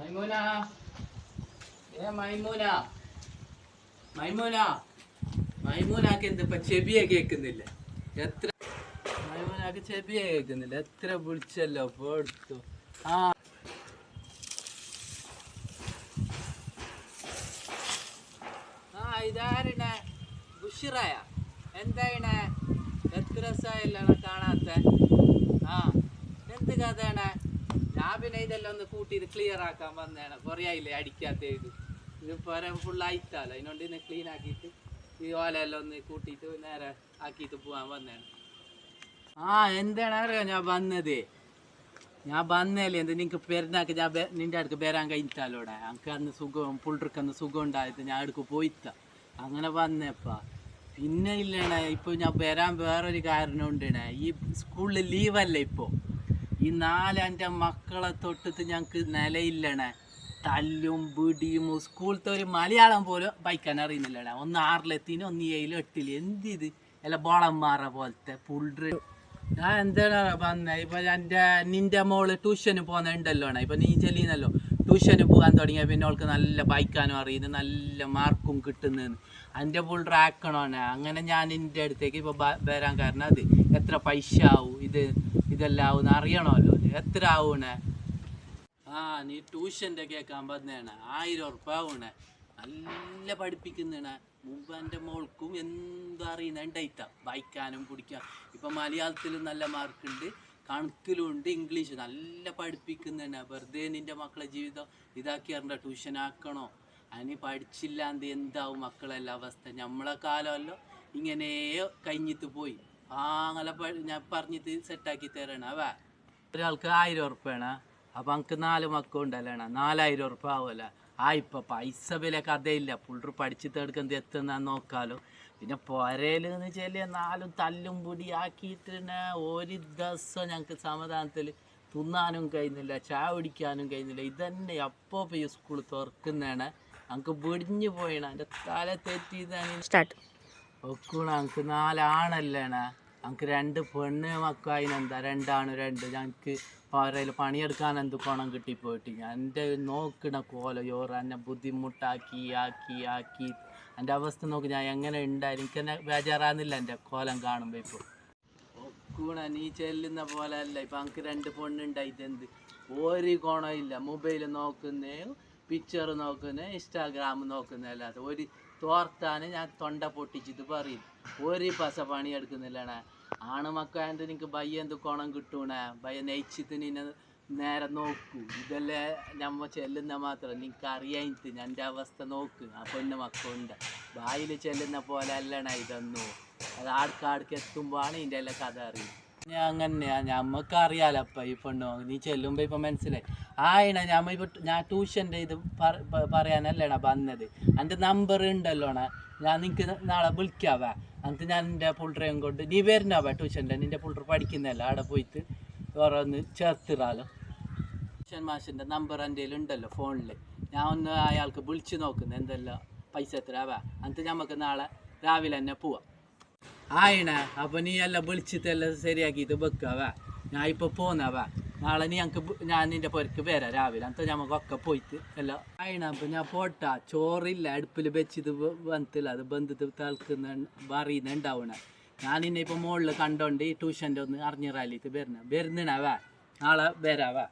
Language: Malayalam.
മൈമൂന. ഏ മൈമൂന. മൈമൂന. മൈമൂനാക്ക് എന്തിപ്പ ചെബിയെ കേൾക്കുന്നില്ല? എത്ര മൈമൂനാക്ക് ചെബിയെ കേൾക്കുന്നില്ല? എത്ര വിളിച്ചല്ലോ പോടുത്തു ആ. ആ ഇതാരണേ? ബുഷിറായ. എന്തായിണേ? എത്ര ദിവസമായല്ലോ കാണാത്ത? ആ എന്ത് കഥയാണ്? ഞാൻ പിന്നെ ഇതെല്ലാം ഒന്ന് കൂട്ടി ഇത് ക്ലിയർ ആക്കാൻ വന്നതാണ്. കുറേ ആയില്ലേ അടിക്കാത്ത ഇത്. ഇത് പോരാ ഫുൾ ആയിട്ടാലോ അതിനോണ്ട് ഇന്ന് ക്ലീൻ ആക്കിയിട്ട് ഈ ഓലയെല്ലാം ഒന്ന് കൂട്ടിയിട്ട് നേരെ ആക്കിയിട്ട് പോവാൻ വന്നതാണ്. ആ എന്താണ് അറിയാം? ഞാൻ വന്നത്. ഞാൻ വന്നല്ലേ എന്ത് നിങ്ങൾക്ക് പെരുന്നാക്ക് ഞാൻ നിന്റെ അടുക്ക് വരാൻ കഴിഞ്ഞിട്ടാലോടെ? എനിക്ക് അന്ന് സുഖം പുള്ളർക്കന്ന് സുഖം ഉണ്ടായത് ഞാൻ അടുക്ക് പോയിത്ത അങ്ങനെ വന്നേപ്പാ. പിന്നെ ഇല്ലണേ ഇപ്പൊ ഞാൻ വരാൻ വേറൊരു കാരണം ഉണ്ടണേ ഈ സ്കൂളിൽ ലീവല്ലേ ഇപ്പോ? ഈ നാല് എന്റെ മക്കളെ തൊട്ടിട്ട് ഞങ്ങൾക്ക് നിലയില്ലണേ. തല്ലും പിടിയും സ്കൂളത്തെ ഒരു മലയാളം പോലും ബൈക്കാൻ അറിയുന്നില്ലടാ ഒന്ന് ആറിലെത്തിന് ഒന്ന് ഏഴിലും എട്ടിലും. എന്ത് ഇത് അല്ല ബോളന്മാരെ പോലത്തെ പുള്ളറ് ഞാൻ എന്താണ് പറഞ്ഞ? ഇപ്പൊ എന്റെ നിന്റെ മോൾ ട്യൂഷന് പോകുന്നുണ്ടല്ലോ ഇപ്പൊ നീ ചെല്ലിന്നല്ലോ ട്യൂഷന് പോകാൻ തുടങ്ങിയ പിന്നെ അവൾക്ക് നല്ല ബൈക്കാനും അറിയുന്നു നല്ല മാർക്കും കിട്ടുന്നതെന്ന് എന്റെ ഫുൾ ആക്കണോനെ അങ്ങനെ ഞാൻ നിന്റെ അടുത്തേക്ക് ഇപ്പൊ വരാൻ കാരണം അത്. എത്ര പൈസ ആവും ഇത്? ആവും അറിയണമല്ലോ എത്ര ആവണേ ആ നീ ട്യൂഷന്റെ കേൾക്കാൻ പറഞ്ഞേണ ആയിരം ഉറുപ്പ ആവണേ നല്ല പഠിപ്പിക്കുന്നേണ. മുമ്പ് എന്റെ മോൾക്കും എന്താ അറിയുന്ന ഉണ്ടായിട്ട വായിക്കാനും പിടിക്കാം ഇപ്പം മലയാളത്തിലും നല്ല മാർക്കുണ്ട്. കണക്കിലും ഉണ്ട് ഇംഗ്ലീഷ്. നല്ല പഠിപ്പിക്കുന്നതന്നെ വെറുതെ നിന്റെ മക്കളെ ജീവിതം ഇതാക്കി അറിഞ്ഞ ട്യൂഷൻ ആക്കണോ? അതിന് പഠിച്ചില്ലാണ്ട് എന്താവും മക്കളെല്ലാം അവസ്ഥ? നമ്മളെ കാലമല്ലോ ഇങ്ങനെ കഴിഞ്ഞിട്ട് പോയി. അങ്ങനെ പ- ഞാൻ പറഞ്ഞിട്ട് സെറ്റാക്കി തരണം. അവ ഒരാൾക്ക് ആയിരം ഉറുപ്പ്യാണ്. അപ്പം എനിക്ക് നാല് മക്കളുണ്ടല്ലേണ നാലായിരം ഉറുപ്പ ആവുമല്ല. ആ ഇപ്പം പൈസ വില കഥയില്ല. പുള്ളർ പഠിച്ചിട്ട് എടുക്കുന്നത് എത്തുന്ന നോക്കാലോ. പിന്നെ പൊരയിൽ എന്ന് വെച്ചാൽ നാലും തല്ലും പൊടി ആക്കിയിട്ട് ഒരു ദിവസം ഞങ്ങൾക്ക് സമാധാനത്തിൽ തിന്നാനും കഴിയുന്നില്ല ചായ കുടിക്കാനും കഴിയുന്നില്ല. ഇതന്നെ അപ്പോൾ ഈ സ്കൂൾ തുറക്കുന്നതാണ്. ഞങ്ങൾക്ക് വെടിഞ്ഞു പോയണ. എന്റെ തല തെറ്റിയതാണ്. സ്റ്റാർട്ട് ഒക്കൂണ എനിക്ക് നാലാണല്ലേണ. എനിക്ക് രണ്ട് പെണ്ണ് മക്കളതിനെന്താ രണ്ടാണ് രണ്ട്. ഞങ്ങൾക്ക് അവരയിൽ പണിയെടുക്കാൻ എന്ത് കോണം കിട്ടിപ്പോയിട്ട് ഞാൻ എന്റെ നോക്കണ കോല യോറ് എന്നെ ബുദ്ധിമുട്ടാക്കി ആക്കി ആക്കി. എന്റെ അവസ്ഥ നോക്കി ഞാൻ എങ്ങനെ ഉണ്ടായി എനിക്ക് തന്നെ ബേജാറാകുന്നില്ല എന്റെ കോലം കാണുമ്പോൾ ഇപ്പോൾ ഒക്കൂണ നീ ചെല്ലുന്ന പോലെ അല്ല. ഇപ്പം എനിക്ക് രണ്ട് പെണ്ണുണ്ടായി ഇതെന്ത്? ഒരു ഗുണമില്ല. മൊബൈൽ നോക്കുന്നേ പിക്ചർ നോക്കുന്നേ ഇൻസ്റ്റാഗ്രാം നോക്കുന്നേ അല്ലാതെ. ഒരു തോർത്താന് ഞാൻ തൊണ്ട പൊട്ടിച്ചിട്ട് പറയും. ഒരു പസ പണി എടുക്കുന്നില്ലണേ? ആണ് മക്കളെ നിനക്ക് ബയ്യ എന്ത് കോണം കിട്ടൂണേ? ബയ്യ നെയ്ച്ചിട്ട് നിന്നെ നേരെ നോക്കൂ. ഇതല്ലേ നമ്മ ചെല്ലുന്ന മാത്രം. നിനക്ക് അറിയാത്ത എന്റെ അവസ്ഥ നോക്ക്. ആ പെണ്ണ് മക്കളുണ്ട്. ബായിൽ ചെല്ലുന്ന പോലെ അല്ലണ ഇതെന്നു. അത് ആൾക്കാർക്ക് എത്തുമ്പോഴാണ് ഇതിന്റെ എല്ലാം കഥ അറിയും അറിയാലോ അപ്പ ഈ പെണ്ണു. നീ ചെല്ലുമ്പോ ഇപ്പൊ മനസ്സിലായി. ആയിണ ഇപ്പൊ ഞാൻ ട്യൂഷന്റെ ഇത് പറയാനല്ലേണ വന്നത്. എന്റെ നമ്പർ ഉണ്ടല്ലോണ. ഞാൻ നിനക്ക് നാളെ വിളിക്കാവേ. എന്നിട്ട് ഞാൻ എന്റെ പുള്ളറേയും കൊണ്ട് നീ വരുന്നാവേ ട്യൂഷന്റെ നിന്റെ പുള്ളർ പഠിക്കുന്നല്ല അവിടെ പോയിട്ട് ഓരോന്ന് ചേർത്തിറാലോ ട്യൂഷൻ മാഷിന്റെ നമ്പർ എന്റെ ഉണ്ടല്ലോ ഫോണിൽ ഞാൻ ഒന്ന് അയാൾക്ക് വിളിച്ച് നോക്കുന്നു എന്തെല്ലാം പൈസ എത്ര ആവാ എന്നിട്ട് നമുക്ക് നാളെ രാവിലെ തന്നെ പോവാം. ആയിണ അപ്പൊ നീ എല്ലാം വിളിച്ചിട്ടെല്ലാം ശരിയാക്കിയിട്ട് വെക്കാവേ. ഞാൻ ഇപ്പൊ പോന്നവാ. നാളെ നീ ഞങ്ങൾക്ക് ഞാൻ നിന്റെ പൊരക്ക് വരാം രാവിലെ. എന്നിട്ട് നമുക്കൊക്കെ പോയിട്ട് അല്ല ആയിണ ഞാൻ പോട്ടാ. ചോറില്ല അടുപ്പിൽ വെച്ചിത് വന്നില്ല അത് ബന്ധത്ത് തളക്കുന്ന പറയുന്നുണ്ടാവണ. ഞാൻ നിന്നെ ഇപ്പൊ മുകളിൽ കണ്ടോണ്ട് ഈ ട്യൂഷന്റെ ഒന്ന് അറിഞ്ഞിറാലിട്ട് വരുന്ന വരുന്നണവേ നാളെ വരാവേ